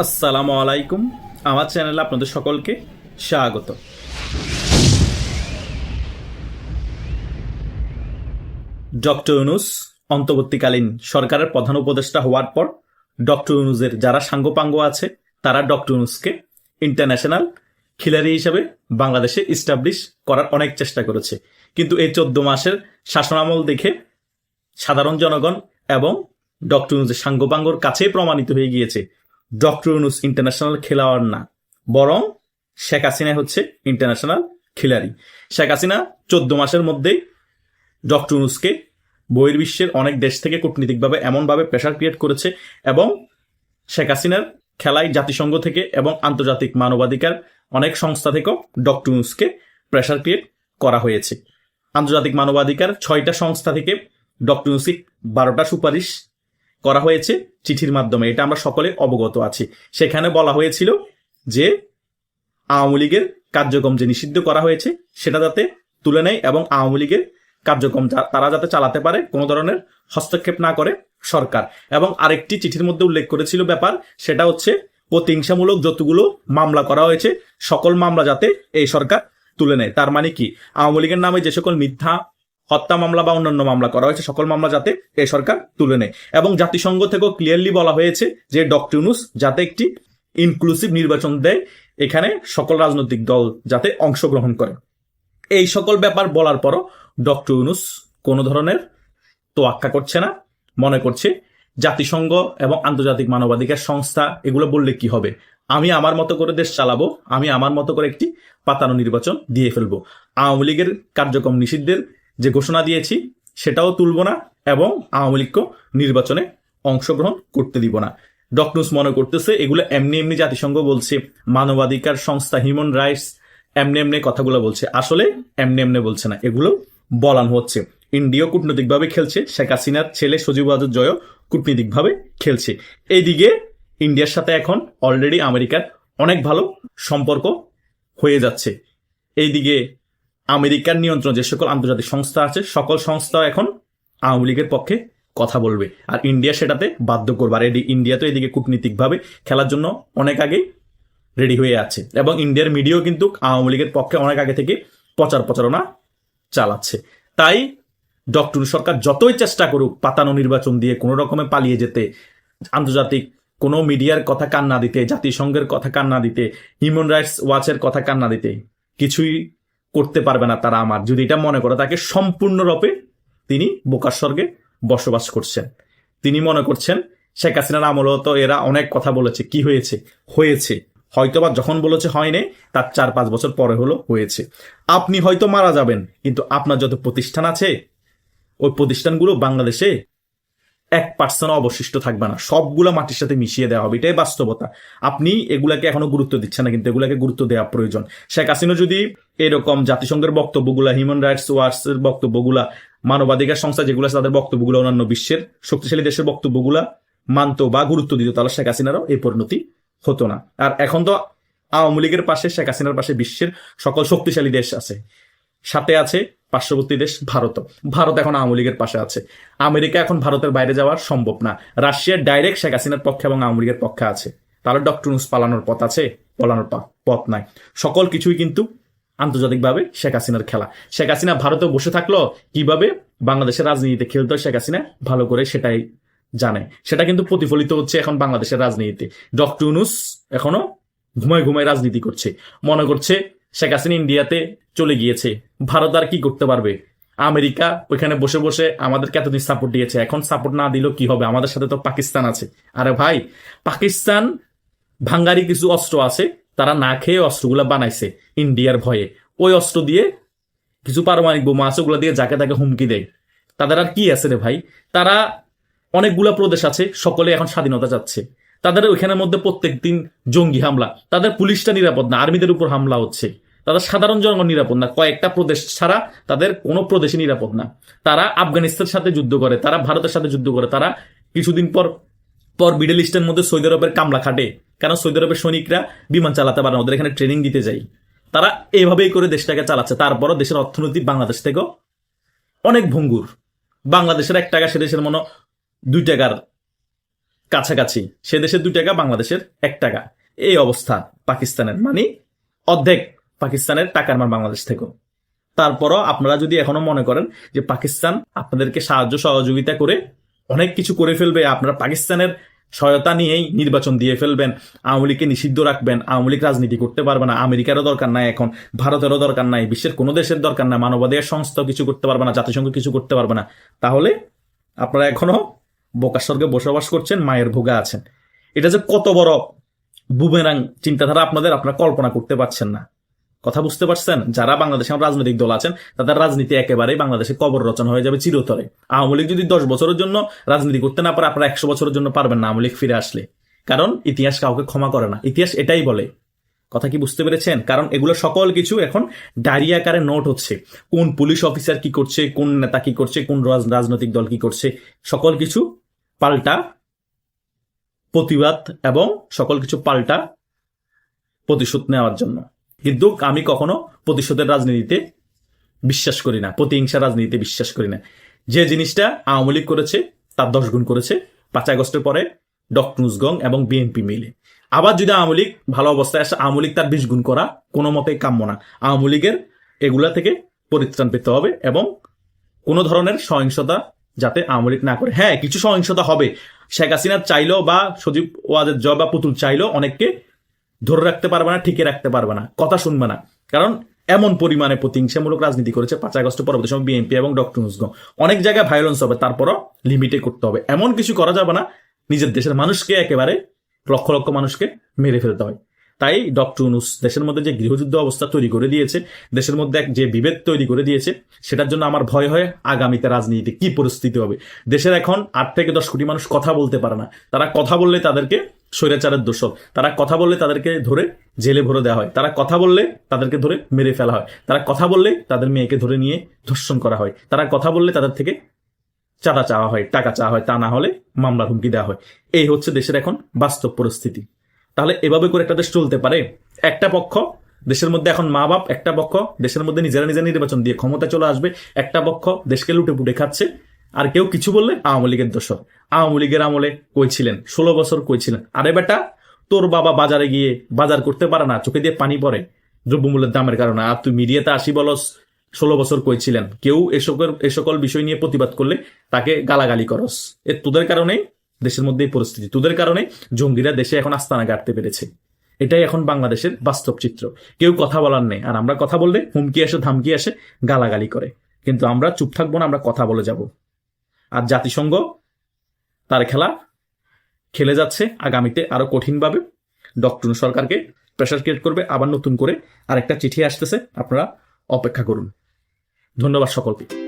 আসসালামু আলাইকুম। আমার চ্যানেলে আপনাদের সকলকে স্বাগত। ডক্টর ইউনুস অন্তর্বর্তীকালীন সরকারের প্রধান উপদেষ্টা হওয়ার পর ডক্টর ইউনুসের যারা সাঙ্গপাঙ্গ আছে, তারা ডক্টর ইউনুসকে ইন্টারন্যাশনাল খিলারি হিসেবে বাংলাদেশে ইস্টাবলিশ করার অনেক চেষ্টা করেছে। কিন্তু এই চোদ্দ মাসের শাসনামল দেখে সাধারণ জনগণ এবং ডক্টর ইউনুসের সাঙ্গপাঙ্গর কাছেই প্রমাণিত হয়ে গিয়েছে ডক্টর ইউনুস ইন্টারন্যাশনাল খেলোয়াড় না, বরং শেখ হাসিনা হচ্ছে ইন্টারন্যাশনাল খিলাড়ি। শেখ হাসিনা চোদ্দ মাসের মধ্যেই ডক্টর ইউনুসকে বহির্বিশ্বের অনেক দেশ থেকে কূটনীতিকভাবে এমনভাবে প্রেশার ক্রিয়েট করেছে এবং শেখ হাসিনার খেলায় জাতিসংঘ থেকে এবং আন্তর্জাতিক মানবাধিকার অনেক সংস্থা থেকেও ডক্টর ইউনুসকে প্রেশার ক্রিয়েট করা হয়েছে। আন্তর্জাতিক মানবাধিকার ছয়টা সংস্থা থেকে ডক্টর ইউনুসিক বারোটা সুপারিশ করা হয়েছে চিঠির মাধ্যমে। এটা আমরা সকলে অবগত আছি। সেখানে বলা হয়েছিল যে আওয়ামী লীগের কার্যক্রম যে নিষিদ্ধ করা হয়েছে, সেটা যাতে তুলে নেয় এবং আওয়ামী লীগের কার্যক্রম তারা যাতে চালাতে পারে, কোনো ধরনের হস্তক্ষেপ না করে সরকার। এবং আরেকটি চিঠির মধ্যে উল্লেখ করেছিল ব্যাপার, সেটা হচ্ছে প্রতিহিংসামূলক যতগুলো মামলা করা হয়েছে, সকল মামলা যাতে এই সরকার তুলে নেয়। তার মানে কি? আওয়ামী লীগের নামে যে সকল মিথ্যা হত্যা মামলা বা অন্যান্য মামলা করা হয়েছে, সকল মামলা যাতে এই সরকার তুলে নেয়। এবং জাতিসংঘ থেকেও ক্লিয়ারলি বলা হয়েছে যে ডক্টর ইউনুস যাতে একটি ইনক্লুসিভ নির্বাচন দেয়, এখানে সকল রাজনৈতিক দল যাতে অংশগ্রহণ করে। এই সকল ব্যাপার বলার পরও ডক্টর ইউনুস কোনো ধরনের তোয়াক্কা করছে না, মনে করছে জাতিসংঘ এবং আন্তর্জাতিক মানবাধিকার সংস্থা এগুলো বললে কি হবে? আমি আমার মতো করে দেশ চালাবো, আমি আমার মতো করে একটি পাতানো নির্বাচন দিয়ে ফেলব। আওয়ামী লীগের কার্যক্রম নিষিদ্ধের যে ঘোষণা দিয়েছি, সেটাও তুলব না এবং আওয়ামী লীগকেও নির্বাচনে অংশগ্রহণ করতে দিব না। ডক্টরস মনে করতেছে, এগুলো এমনি এমনি জাতিসংঘ বলছে, মানবাধিকার সংস্থা হিউম্যান রাইটস এমনি এমনি কথাগুলো বলছে। আসলে এমনি এমনি বলছে না, এগুলো বলানো হচ্ছে। ইন্ডিয়া কূটনৈতিকভাবে খেলছে, শেখ হাসিনার ছেলে সজীব আজর জয় কূটনৈতিকভাবে খেলছে। এইদিকে ইন্ডিয়ার সাথে এখন অলরেডি আমেরিকার অনেক ভালো সম্পর্ক হয়ে যাচ্ছে। এইদিকে আমেরিকার নিয়ন্ত্রণ, যে সকল আন্তর্জাতিক সংস্থা আছে, সকল সংস্থা এখন আওয়ামী লীগের পক্ষে কথা বলবে। আর ইন্ডিয়া সেটাতে বাধ্য করবে। আর ইন্ডিয়া তো এদিকে কূটনীতিকভাবে খেলার জন্য অনেক আগেই রেডি হয়ে আছে। এবং ইন্ডিয়ার মিডিয়াও কিন্তু আওয়ামী লীগের পক্ষে অনেক আগে থেকে প্রচার প্রচারণা চালাচ্ছে। তাই ডক্টর সরকার যতই চেষ্টা করুক পাতানো নির্বাচন দিয়ে কোনো রকমে পালিয়ে যেতে, আন্তর্জাতিক কোনো মিডিয়ার কথা কান না দিতে, জাতিসংঘের কথা কান না দিতে হিউম্যান রাইটস ওয়াচের কথা কান না দিতে, কিছুই করতে পারবে না তারা আমার। যদি এটা মনে করে, তাকে সম্পূর্ণরূপে তিনি বোকার স্বর্গে বসবাস করছেন। তিনি মনে করছেন, শেখ হাসিনার আমলেও তো এরা অনেক কথা বলেছে, কি হয়েছে? হয়েছে। হয়তোবা যখন বলেছে হয়নি, তার চার পাঁচ বছর পরে হলো হয়েছে। আপনি হয়তো মারা যাবেন, কিন্তু আপনার যত প্রতিষ্ঠান আছে, ওই প্রতিষ্ঠানগুলো বাংলাদেশে এক পার্সেন্ট অবশিষ্ট থাকবে না। সবগুলো মাটির সাথে মিশিয়ে দেওয়া হবে, এটাই বাস্তবতা। আপনি এগুলাকে এখনও গুরুত্ব দিচ্ছেন না, কিন্তু এগুলাকে গুরুত্ব দেওয়া প্রয়োজন। শেখ হাসিনা যদি এরকম জাতিসংঘের বক্তব্যগুলা হিউম্যান রাইটস ওয়াচ এর বক্তব্যগুলা, মানবাধিকার সংস্থা যেগুলো আছে, তাদের বক্তব্যগুলো অন্যান্য বিশ্বের শক্তিশালী দেশের বক্তব্যগুলা মানতো বা গুরুত্ব দিত, তাহলে শেখ হাসিনারও এই পরিণতি হতো না। আর এখন তো আওয়ামী লীগের পাশে, শেখ হাসিনার পাশে বিশ্বের সকল শক্তিশালী দেশ আছে। সাথে আছে পার্শ্ববর্তী দেশ ভারত। ভারত এখন আওয়ামী লীগের পাশে আছে। আমেরিকা এখন ভারতের বাইরে যাওয়ার সম্ভব না। রাশিয়ার ডাইরেক্ট শেখ হাসিনার পক্ষে এবং আওয়ামী লীগের পক্ষে আছে। তাহলে ডক্টর নুস পালানোর পথ আছে? পালানোর পথ নাই। সকল কিছুই কিন্তু আন্তর্জাতিকভাবে শেখ হাসিনার খেলা। শেখ হাসিনা ভারতে বসে থাকল, কীভাবে বাংলাদেশের রাজনীতিতে খেলতে শেখ হাসিনা, ভালো করে সেটাই জানে। সেটা কিন্তু প্রতিফলিত হচ্ছে এখন বাংলাদেশের রাজনীতিতে। ডক্টর ইউনুস এখনও ঘুমায় ঘুমায় রাজনীতি করছে। মনে করছে শেখ হাসিনা ইন্ডিয়াতে চলে গিয়েছে। ভারত আর কি করতে পারবে? আমেরিকা ওইখানে বসে বসে আমাদেরকে এতদিন সাপোর্ট দিয়েছে। এখন সাপোর্ট না দিলেও কি হবে? আমাদের সাথে তো পাকিস্তান আছে। আরে ভাই, পাকিস্তান ভাঙ্গারি কিছু অস্ত্র আছে, তারা না খেয়ে অস্ত্রগুলা বানাইছে ইন্ডিয়ার ভয়ে। ওই অস্ত্র দিয়ে কিছু পারমাণবিক বোমা আছে, ওগুলো দিয়ে যাকে তাকে হুমকি দেয়। তাদের আর কি আছে রে ভাই? তারা অনেকগুলা প্রদেশ আছে, সকলে এখন স্বাধীনতা চাচ্ছে। তাদের ওইখানের মধ্যে প্রত্যেক দিন জঙ্গি হামলা। তাদের পুলিশটা নিরাপদ না, আর্মিদের উপর হামলা হচ্ছে। তাদের সাধারণ জনগণ নিরাপদ না। কয়েকটা প্রদেশ ছাড়া তাদের কোনো প্রদেশে নিরাপদ না। তারা আফগানিস্তানের সাথে যুদ্ধ করে, তারা ভারতের সাথে যুদ্ধ করে, তারা কিছুদিন পর পর মিডল ইস্টের মধ্যে সৌদি আরবের কামলা খাটে। কারণ সৌদি আরবের সৈনিকরা বিমান চালাতে পারে না, ওদের এখানে ট্রেনিং দিতে যাই তারা এভাবেই করে দেশটাকে চালাচ্ছে। তারপরও দেশের অর্থনীতি বাংলাদেশ থেকেও অনেক ভঙ্গুর। বাংলাদেশের এক টাকা, সে দেশের মনে দুই টাকার কাছাকাছি। সে দেশের দুই টাকা, বাংলাদেশের এক টাকা। এই অবস্থা পাকিস্তানের। মানে অর্ধেক পাকিস্তানের টাকার মান বাংলাদেশ থেকেও। তারপরও আপনারা যদি এখনও মনে করেন যে পাকিস্তান আপনাদেরকে সাহায্য সহযোগিতা করে অনেক কিছু করে ফেলবে, আপনারা পাকিস্তানের সহায়তা নিয়েই নির্বাচন দিয়ে ফেলবেন, আওয়ামী লীগকে নিষিদ্ধ রাখবেন, আওয়ামী লীগ রাজনীতি করতে পারবে না, আমেরিকারও দরকার নাই এখন, ভারতেরও দরকার নাই, বিশ্বের কোনো দেশের দরকার নাই, মানবাধিকার সংস্থাও কিছু করতে পারবে না, জাতিসংঘ কিছু করতে পারবে না। তাহলে আপনারা এখনও বোকার স্বর্গে বসবাস করছেন, মায়ের ভোগা আছেন। এটা যে কত বড় বুমেরাং চিন্তাধারা আপনাদের, আপনারা কল্পনা করতে পারছেন না। কথা বুঝতে পারছেন? যারা বাংলাদেশে রাজনৈতিক দল আছেন, তাদের রাজনীতি একেবারেই বাংলাদেশে কবর রচনা হয়ে যাবে চিরতরে। আওয়ামী লীগ যদি দশ বছরের জন্য রাজনীতি করতে না পারে, আপনারা একশো বছরের জন্য পারবেন না আওয়ামী লীগ ফিরে আসলে। কারণ ইতিহাস কাউকে ক্ষমা করে না। ইতিহাস এটাই বলে। কথা কি বুঝতে পেরেছেন? কারণ এগুলো সকল কিছু এখন ডায়রি আকারে নোট হচ্ছে। কোন পুলিশ অফিসার কি করছে, কোন নেতা কি করছে, কোন রাজনৈতিক দল কি করছে, সকল কিছু পাল্টা প্রতিবাদ এবং সকল কিছু পাল্টা প্রতিশোধ নেওয়ার জন্য। কিন্তু আমি কখনো প্রতিশোধের রাজনীতিতে বিশ্বাস করি না প্রতিহিংসা রাজনীতিতে বিশ্বাস করি না। যে জিনিসটা আওয়ামী লীগ করেছে, তার দশ গুণ করেছে। পাঁচ আগস্টের পরে ডক্টরসগং এবং বিএনপি মিলে। আবার যদি আওয়ামী লীগ ভালো অবস্থায় আসে, আওয়ামী লীগ তার বিশ গুণ করা কোনো মতেই কাম্য না। আওয়ামী লীগের এগুলা থেকে পরিত্রাণ পেতে হবে এবং কোনো ধরনের সহিংসতা যাতে আওয়ামী লীগ না করে। হ্যাঁ কিছু সহিংসতা হবে। শেখ হাসিনা চাইলেও বা সজীব ওয়াজের জয় বা পুতুল চাইলেও অনেককে ধরে রাখতে পারবে না ঠিকে রাখতে পারবে না। কথা শুনবে না। কারণ এমন পরিমাণে প্রতিহিংসামূলক রাজনীতি করেছে পাঁচ আগস্ট পরবর্তী সময় বিএনপি এবং ডক্টর মুসগো অনেক জায়গায় ভায়োলেন্স হবে, তারপরও লিমিটে করতে হবে। এমন কিছু করা যাবে না, নিজের দেশের মানুষকে একেবারে লক্ষ লক্ষ মানুষকে মেরে ফেলতে হয়। তাই ডক্টর ইউনুস দেশের মধ্যে যে গৃহযুদ্ধ অবস্থা তৈরি করে দিয়েছে, দেশের মধ্যে এক যে বিভেদ তৈরি করে দিয়েছে, সেটার জন্য আমার ভয় হয় আগামীতে রাজনীতিতে কি পরিস্থিতি হবে। দেশের এখন আট থেকে দশ কোটি মানুষ কথা বলতে পারে না। তারা কথা বললে তাদেরকে স্বৈরাচারের দোষক। তারা কথা বললে তাদেরকে ধরে জেলে ভরে দেওয়া হয়। তারা কথা বললে তাদেরকে ধরে মেরে ফেলা হয়। তারা কথা বললে তাদের মেয়েকে ধরে নিয়ে ধর্ষণ করা হয়। তারা কথা বললে তাদের থেকে চাঁদা চাওয়া হয়, টাকা চাওয়া হয়। তা না হলে মামলার হুমকি দেওয়া হয়। এই হচ্ছে দেশের এখন বাস্তব পরিস্থিতি। তাহলে এভাবে করে একটা দেশ চলতে পারে? একটা পক্ষ দেশের মধ্যে এখন মা বাপ, একটা পক্ষ দেশের মধ্যে নিজেরা নিজের নির্বাচন দিয়ে ক্ষমতা চলে আসবে। একটা পক্ষ দেশকে লুটে পুটে খাচ্ছে। আর কেউ কিছু বললে আওয়ামী লীগের দোষর আওয়ামী লীগের আমলে কই ছিলেন? ষোলো বছর কই ছিলেন? আরে বেটা, তোর বাবা বাজারে গিয়ে বাজার করতে পারে না, চোখে দিয়ে পানি পড়ে দ্রব্যমূল্যের দামের কারণে। আর তুই মিডিয়াতে আসি বলস, ষোলো বছর কই ছিলেন? কেউ এ সকল এ সকল বিষয় নিয়ে প্রতিবাদ করলে তাকে গালাগালি করস। এ তোদের কারণেই দেশের মধ্যে এই পরিস্থিতি। তোদের কারণে জঙ্গিরা দেশে এখন আস্তানা গাড়তে পেরেছে। এটাই এখন বাংলাদেশের বাস্তব চিত্র। কেউ কথা বলার নেই, আর আমরা কথা বললে হুমকি আসে, ধামকি আসে, গালাগালি করে। কিন্তু আমরা চুপ থাকব না, আমরা কথা বলে যাব। আর জাতিসংঘ তার খেলা খেলে যাচ্ছে আগামীতে আরও কঠিনভাবে। ডক্টর সরকারকে প্রেশার ক্রিয়েট করবে, আবার নতুন করে আরেকটা চিঠি আসতেছে, আপনারা অপেক্ষা করুন। ধন্যবাদ সকলকে।